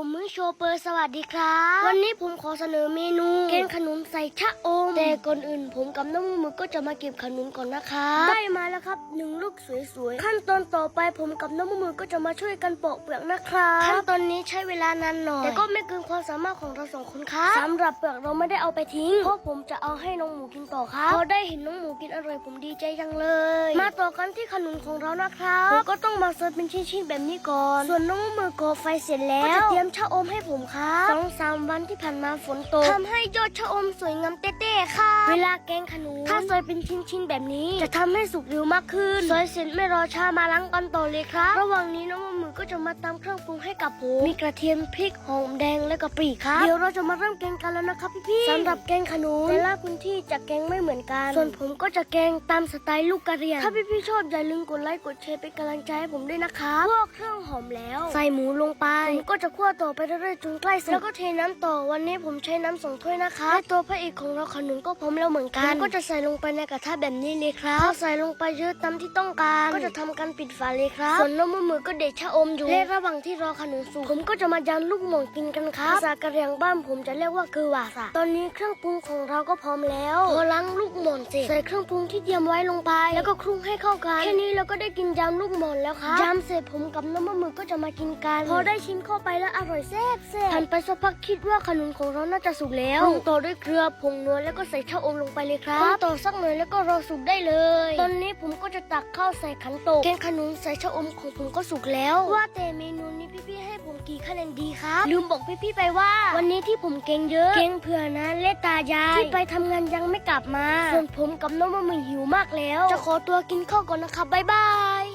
มมือโชเปอร์สวัสดีครับ วันนี้ผมขอเสนอเมนูแกงขนุนใส่ชะอม แต่ก่อนอื่นผมกับน้องมือก็จะมาเก็บขนุนก่อนนะคะ ได้มาแล้วครับหนึ่งลูกสวยๆ ขั้นตอนต่อไปผมกับน้องมือก็จะมาช่วยกันปอกเปลือกนะครับขั้นตอนนี้ใช้เวลานานหน่อย แต่ก็ไม่เกินความสามารถของเราสองคนครับสำหรับเปลือกเราไม่ได้เอาไปทิ้ง เพราะผมจะเอาให้น้องหมูกินต่อครับ พอได้เห็นน้องหมูกินอร่อยผมดีใจจังเลย มาต่อกันที่ขนุนของเรานะครับผมก็ต้องมาเสิร์ฟเป็นชิ้นๆแบบนี้ก่อน ส่วนน้องมือก่อไฟเสร็จแล้วก็จะเตรียมชะอมให้ผมครับสองสามวันที่ผ่านมาฝนตกทำให้ยอดชะอมสวยงามเต้ๆค่ะ เวลาแกงขนุนถ้าซอยเป็นชิ้นๆแบบนี้ จะทำให้สุกเร็วมากขึ้นซอยเสร็จไม่รอช้ามาล้างกันต่อเลยครับ ระหว่างนี้น้อง มือก็จะมาตำเครื่องปรุงให้กับผม มีกระเทียมพริกหอมแดงและกะปิครับ เดี๋ยวเราจะมาเริ่มแกงกันแล้วนะครับพี่ๆสำหรับแกงขนุนแต่ละพื้นที่จะแกงไม่เหมือนกัน ส่วนผมก็จะแกงตามสไตล์ลูกกระเรียน ถ้าพี่ๆชอบอย่าลืมกดไลค์กดแชร์เป็นกำลังใจให้ผมด้วยนะครับพวกเครื่องหอมแล้ว ใส่หมูลงไปผมก็จะคั่วต่อไปเรื่อยๆจนใกล้สุกแล้วก็เทน้ำต่อวันนี้ผมใช้น้ำสองถ้วยนะคะและตัวพระเอกของเราขนุนก็พร้อมแล้วเหมือนกันผมก็จะใส่ลงไปในกระทะแบบนี้เลยครับพอใส่ลงไปเยอะตามที่ต้องการ ก็จะทำการปิดฝาเลยครับส่วนน้ำมือมือก็เด็ดชะอมอยู่และระหว่างที่รอขนุนสุกผมก็จะมายันลูกหม่องกินกันครับภาษากะเหรี่ยงบ้านผมจะเรียกว่าคือหวาสะตอนนี้เครื่องปรุงของเราก็พร้อมแล้วพอล้างลูกหม่อนเสร็จใส่เครื่องปรุงที่เตรียมไว้ลงไป แล้วก็คลุกให้เข้ากันแค่นี้เราก็ได้กินยำลูกหม่อนแล้วครับยำเสร็จผมกับน้ำมือมือก็จะมากินกัน พอได้ชิมเข้าไปแล้วอร่อยแซ่บแซ่บผ่านไปสักพักคิดว่าขนุนของเราน่าจะสุกแล้วปรุงต่อด้วยเกลือผงนัวแล้วก็ใส่ชะอมลงไปเลยครับปรุงต่อสักหน่อยแล้วก็รอสุกได้เลย ตอนนี้ผมก็จะตักข้าวใส่ขันโตกแกงขนุนใส่ชะอมของผมก็สุกแล้วว่าแต่เมนูนี้พี่ๆให้ผมกี่คะแนนดีครับ ลืมบอกพี่ๆไปว่า วันนี้ที่ผมเก่งเยอะ เก่งเผื่อนะและตายายที่ไปทำงานยังไม่กลับมา ส่วนผมกับน้องมะมือหิวมากแล้ว จะขอตัวกินข้าวก่อนนะครับบ๊ายบาย